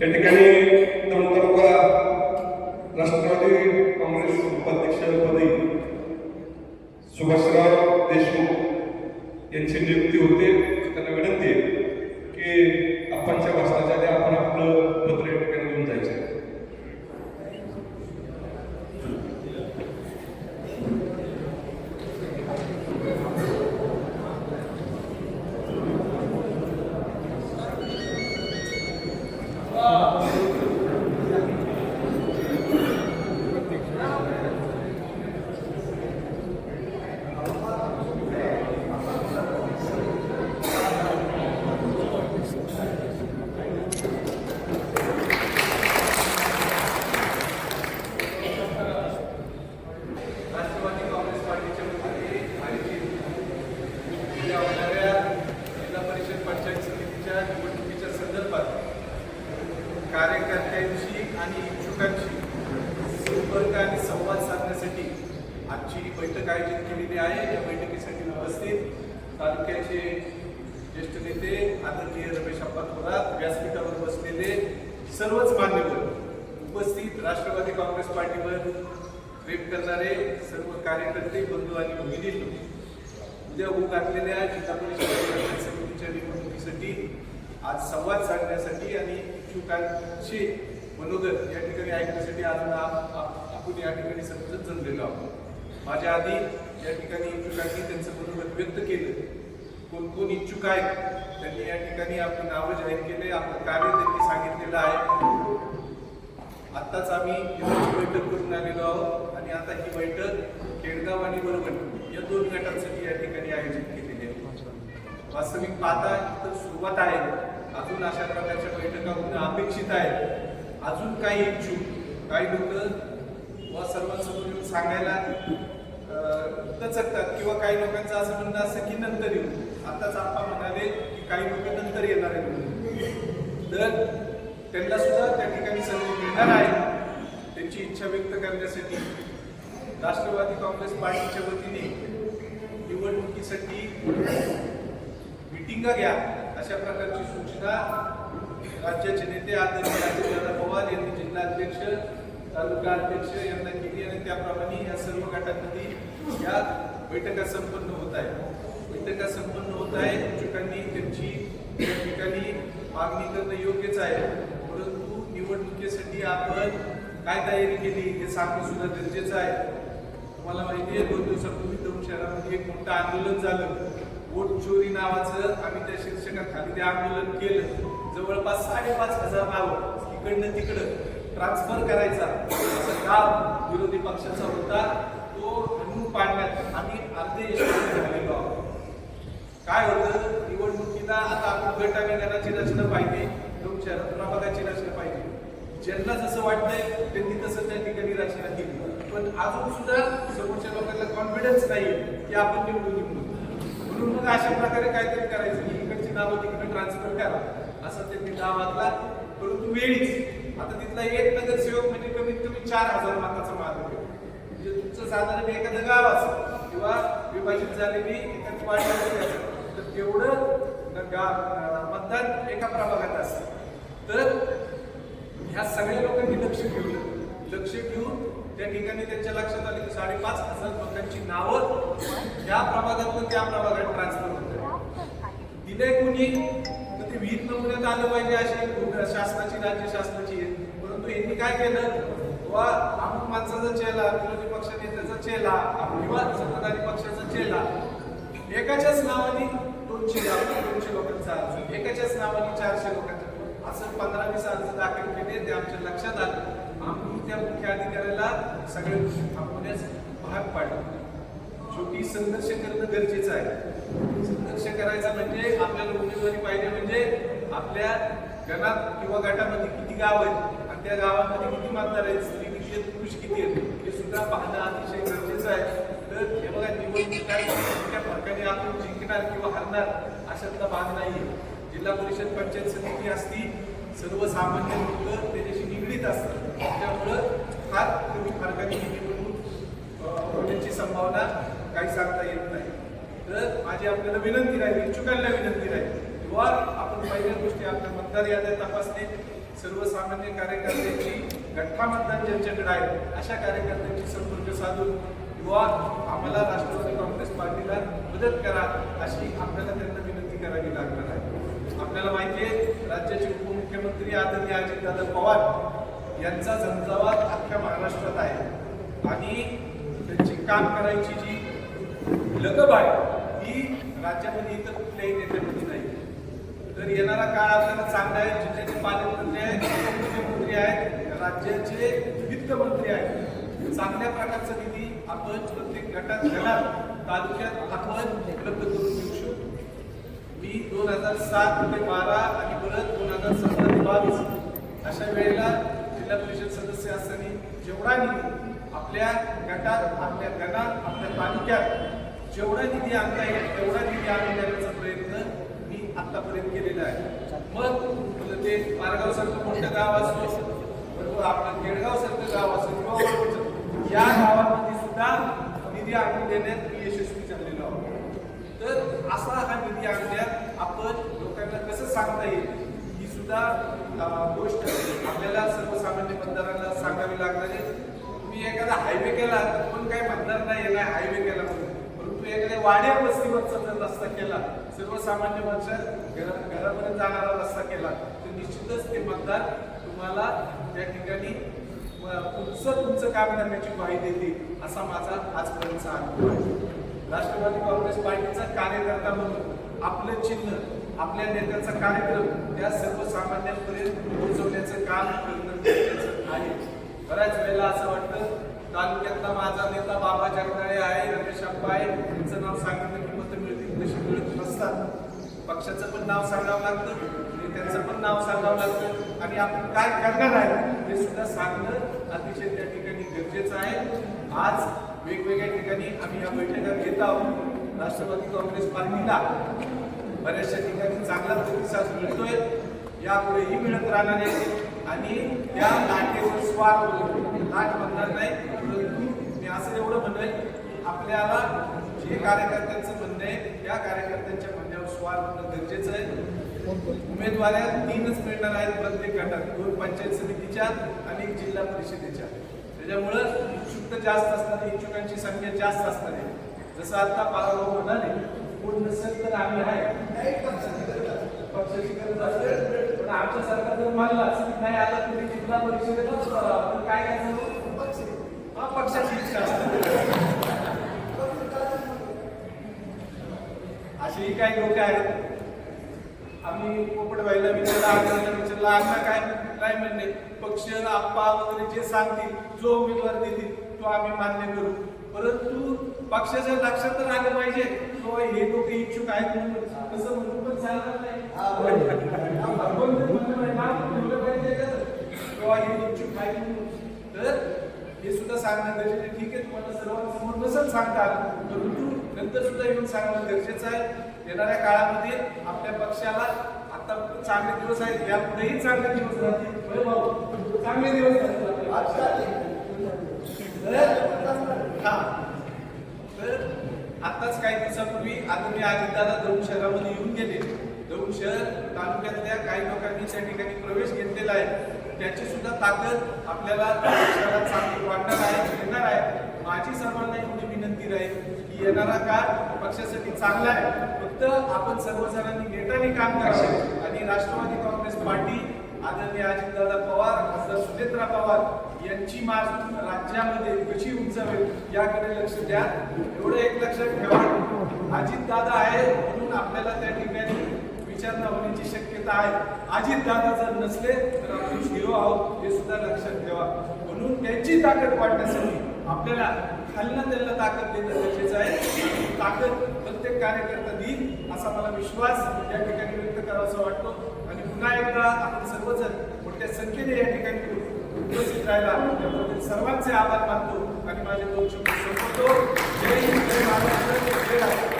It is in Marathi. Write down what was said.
या ठिकाणी नमन तालुका राष्ट्रवादी काँग्रेस उपाध्यक्षपदी सुभाषराव देशमुख यांची नियुक्ती होते त्यांना विनंती आहे की आपणच्या भाषणाच्या आधी आपण आपलं पत्र या ठिकाणी घेऊन जायचं आहे. राष्ट्रवादी काँग्रेस पार्टीच्या वतीने आयोजित उद्या होणाऱ्या जिल्हा परिषद पंचायत समितीच्या निवडणुकीच्या संदर्भात कार्यकर्त्यांशी आणि इच्छुकांशी संपर्क आणि संवाद साधण्यासाठी आजची बैठक आयोजित केलेली आहे. या बैठकीसाठी उपस्थित तालुक्याचे ज्येष्ठ नेते आदरणीय रमेश अप्पा थोरात व्यासपीठावर बसलेले सर्वच मान्यवर उपस्थित राष्ट्रवादी काँग्रेस पार्टीवर प्रेम करणारे सर्व कार्यकर्ते बंधू आणि भगिनी उद्या होऊ घातलेल्या जिल्हा परिषद समितीच्या निवडणुकीसाठी आज संवाद साधण्यासाठी आणि इच्छुकांचे मनोगत या ठिकाणी ऐकण्यासाठी आज आपण या ठिकाणी सर्वजण जमलेलो आहोत. माझ्या आधी या ठिकाणी इच्छुकांनी त्यांचं मनोगत व्यक्त केलं. कोण कोण इच्छुक आहेत त्यांनी या ठिकाणी आपली नावं जाहीर केले आपलं कार्य त्यांनी सांगितलेलं आहे. आत्ताच आम्ही बैठक करून आलेलो आहोत आणि आता ही बैठक खेडगाव आणि बरोबर या दोन गटांसाठी या ठिकाणी आयोजित केलेली आहे. वास्तविक पाहता तर सुरुवात आहे. अजून अशा प्रकारच्या बैठका होणं अपेक्षित आहे. अजून काही इच्छुक काही लोक व सर्वांसमोर येऊन सांगायला दचकतात किंवा काही लोकांचं असं म्हणणं असं की नंतर येऊ. आताच आप्पा म्हणाले की काही लोक नंतर येणार आहेत तर त्यांना सुद्धा त्या ठिकाणी संधी मिळणार आहे. त्यांची इच्छा व्यक्त करण्यासाठी राष्ट्रवादी काँग्रेस पार्टीच्या वतीने निवडणुकीसाठी मिटिंगा घ्या अशा प्रकारची सूचना राज्याचे नेते आदरणीय अजितदादा पवार यांनी जिल्हाध्यक्ष तालुका अध्यक्ष यांना केली आणि त्याप्रमाणे या सर्व गटांमध्ये या बैठका संपन्न होत आहे बैठका संपन्न होत आहे इच्छुकांनी त्यांची या ठिकाणी मागणी करणं योग्यच आहे. परंतु निवडणुकीसाठी आपण काय तयारी केली हे सांगणं सुद्धा गरजेचं आहे. तुम्हाला माहिती आहे दोन दिवसापूर्वी दोन शहरामध्ये एक मोठं आंदोलन झालं. वोट चोरी नावाचं आम्ही त्या शीर्षकाखाली ते आंदोलन केलं. जवळपास साडेपाच हजार नावं इकडनं तिकडं ट्रान्सफर करायचा. असं विरोधी पक्षाचा होता? तो हणून पाडण्यात आम्ही अर्धे यशस्वी झालेलो आहोत. काय होतं? निवडणुकीला आता आपण गट अभियानाची रचना पाहिजे तुमच्या शहरात प्रभागाची रचना पाहिजे. ज्यांना जसं वाटतंय त्यांनी तसं त्या ठिकाणी रचना केली. पण अजून सुद्धा समोरच्या लोकांना कॉन्फिडन्स नाही की आपण निवडून येऊ. म्हणून मग अशा प्रकारे काहीतरी करायचं की इकडची नावं तिकडे ट्रान्सफर करा. असं त्यांनी नाव आखला परंतु वेळीच आता तिथला एक नगरसेवक म्हणजे कमीत कमी चार हजार मताचं मार्ग म्हणजे तुमचं साधारण एखादं गाव असेल किंवा विभाजित झालेली एखादी वाढ असेल तर तेवढं गाव मतदान एका प्रभागात असतं. तर ह्या सगळ्या लोकांनी लक्ष घेऊन लक्ष घेऊन त्या ठिकाणी त्यांच्या लक्षात आले की साडेपाच हजार लोकांची नावं या प्रभागातून त्या प्रभागात ट्रान्सफर दिले कुणी तर ते विहित नमुन्यात आलं पाहिजे अशी शासनाची राज्य शासनाची. परंतु यांनी काय केलं? वा अमुक माणसाचा चेला विरोधी पक्ष नेत्याचा चेला किंवा सत्ताधारी पक्षाचा चेला. एकाच्याच नावाने दोनशे दोनशे लोकांचा अर्ज. एकाच्याच नावाने चारशे लोकांचा असं पंधरा वीस अर्ज दाखल केले ते आमच्या लक्षात आलं. आम्ही त्या मुख्य अधिकाऱ्याला सगळे थांबवण्यास भाग पाडलं. शेवटी संघर्ष करणं गरजेचं आहे. संघर्ष करायचा म्हणजे आपल्याला उमेदवारी पाहिजे म्हणजे आपल्या गणात किंवा गटामध्ये किती गाव आहेत आणि त्या गावामध्ये किती मतदार आहेत स्त्री किती आहेत पुरुष किती आहेत हे सुद्धा पाहणं अतिशय गरजेचं आहे. तर हे बघा निवडणूक काय त्या फरकाने आपण जिंकणार किंवा हरणार अशातला भाग नाही जिल्हा परिषद पंचायत समिती असती सर्वसामान्य लोक त्याच्याशी निगडीत असतात. त्यामुळं फार कमी फरकाने निवडणूक होण्याची संभावना काही सांगता येत नाही. तर माझी आपल्याला विनंती राहील इच्छुकांना विनंती राहील किंवा आपण पहिल्या गोष्टी आपल्या मतदार याद्या तपासणे सर्वसामान्य कार्यकर्त्यांची गठ्ठा मतदान ज्यांच्याकडे आहे अशा कार्यकर्त्यांची संपर्क साधून किंवा आम्हाला राष्ट्रवादी काँग्रेस पार्टीला मदत करा अशी आपल्याला त्यांना विनंती करावी लागणार आहे. आपल्याला माहिती आहे राज्याचे उपमुख्यमंत्री आदरणीय अजितदादा पवार यांचा झंझावात अख्ख्या महाराष्ट्रात आहे. आणि त्यांची काम करायची जी लगब आहे ही राज्यामध्ये इतर कुठल्याही नेत्यामध्ये नाही. तर येणारा काळ आपल्याला चांगला आहे जिल्ह्याचे पालकमंत्री आहेत मुख्यमंत्री आहेत राज्याचे वित्तमंत्री आहेत चांगल्या प्रकारचा निधी आपण प्रत्येक गटात घरात तालुक्यात आपण उपलब्ध करून देऊ शकतो. मी दोन हजार सात ते बारा आणि परत दोन हजार सतरा ते बावीस अशा वेळेला जिल्हा परिषद सदस्य असताना जेवढा निधी आपल्या गटात आपल्या गणात आपल्या तालुक्यात जेवढा निधी आणता येईल तेवढा निधी आणून देण्याचा प्रयत्न मी आतापर्यंत केलेला आहे. मग ते मारगाव सारखं मोठं गाव असतो बरोबर आपलं केडगाव सारखं गाव असो किंवा या गावामध्ये सुद्धा निधी आणून देण्यात मी यशस्वी झालेलो आहोत. तर असा हा निधी आणण्यात आपण लोकांना कसं सांगता येईल ही सुद्धा गोष्ट आपल्याला सर्वसामान्य मतदारांना सांगावी लागणार आहे. तुम्ही एखादा हायवे केला तर पण काही म्हणणार नाही याला हायवे केला म्हणून एखाद्या वाड्या वस्तीवरचा जर रस्ता केला सर्वसामान्य माणसा घरा घरापर्यंत जाणारा रस्ता केला तर निश्चितच ते मतदार तुम्हाला त्या ठिकाणी तुमचं तुमचं काम करण्याची ग्वाही देते असा माझा आजपर्यंतचा अनुभव आहे. राष्ट्रवादी काँग्रेस पार्टीचा कार्यकर्ता म्हणून आपलं चिन्ह आपल्या नेत्याचा कार्यक्रम त्या सर्वसामान्यांपर्यंत पोहोचवण्याचं काम करणं आहे. बऱ्याच वेळेला असं वाटतं तालुक्यातला माझा नेता बाबा जगदाळे आहे रमेश अप्पा आहे. त्यांचं नाव सांगितलं की मतं मिळतील. तशी मिळत नसतात. पक्षाचं पण नाव सांगावं लागतं त्यांचं पण नाव सांगावं लागतं. आणि आपण काय करणार आहे हे सुद्धा सांगणं अतिशय त्या ठिकाणी गरजेचं आहे. आज वेगवेगळ्या ठिकाणी आम्ही या बैठका घेत आहोत. राष्ट्रवादी काँग्रेस पार्टीला बऱ्याचशा ठिकाणी चांगला प्रतिसाद मिळतोय. यापुढेही मिळत राहणार आहे. आणि त्या लाटेवर स्वार होतो लाट म्हणणार नाही. परंतु मी असं एवढं म्हणेल आपल्याला जे कार्यकर्त्यांचं म्हणणं आहे त्या कार्यकर्त्यांच्या म्हणण्यावर स्वार होणं गरजेचं आहे. उमेदवाऱ्या तीनच मिळणार आहेत प्रत्येक गटात दोन पंचायत समितीच्या आणि जिल्हा परिषदेच्या. त्याच्यामुळं इच्छुक जास्त आहे, इच्छुकांची संख्या जास्त असणार आहे. जसं आता पाराभाऊ म्हणाले कोण नसेल तर आम्ही आहे. पक्षाची गरज असेल आमच्या सरकार जर मानलाच की नाही आला तुम्ही जिल्हा परिषदेलाच आपण काय काय काय पक्ष हा? हो? पक्षाची इच्छा अशी असेही काही लोक आहेत. आम्ही पोपटबाईला विचारला आग्रहाला विचारला अण्णा काय काय म्हणणे? पक्ष आप्पा वगैरे जे सांगतील जो उमेदवार देतील तो आम्ही मान्य करू. परंतु पक्षाच्या लक्षात तर आलं पाहिजे. तो हे लोक इच्छुक आहेत म्हणून तसं म्हणून पण चालणार नाही आपण जर म्हणलं नाही, नाव ठेवलं पाहिजे का? किंवा हे आहेत म्हणून तर हे सुद्धा सांगणं गरजेचं आहे. ठीक आहे तुम्हाला सर्वांसमोर नसेल सांगता परंतु नंतर सुद्धा येऊन सांगणं गरजेचं आहे. येणाऱ्या काळामध्ये आपल्या पक्षाला आता चांगले दिवस आहेत. यापुढेही चांगले दिवस राहतील. चांगले दिवस राहतील आताच काही दिवसापूर्वी आदरणीय अजितदादा दौंड शहरामध्ये येऊन गेले. दौंड शहर तालुक्यातल्या काही लोकांनी त्या ठिकाणी प्रवेश घेतलेला आहे. त्याची सुद्धा ताकद आपल्याला चांगली वाटणार आहे येणार आहे. माझी सर्वांना एवढी विनंती राहील की येणारा काळ पक्षासाठी चांगला आहे. फक्त आपण सर्वजणांनी नेटाने काम करावं आणि राष्ट्रवादी काँग्रेस पार्टी आदरणीय अजितदादा पवार खासदार सुनेत्रा पवार यांची माज राज्यामध्ये कशी उंचावेल याकडे लक्ष द्या. एवढं एक लक्षात ठेवा. अजितदादा आहे म्हणून आपल्याला त्या ठिकाणी विचारणा होण्याची शक्यता आहे. अजितदादा जर नसले तर आपण हिरो आहोत हे सुद्धा लक्षात ठेवा. म्हणून त्यांची ताकद वाढण्यासाठी आपल्याला खालनं त्यांना ताकद देणं गरजेचं आहे. ताकद प्रत्येक कार्यकर्ता देईल असा मला विश्वास या ठिकाणी व्यक्त करावासा वाटतो. आणि पुन्हा एकदा आपण सर्वजण मोठ्या संख्येने या ठिकाणी उपस्थित राहिला त्याबद्दल सर्वांचे आभार मानतो. आणि माझे दोन शब्द संपवतो. जय हिंद जय महाराष्ट्र जय राष्ट्र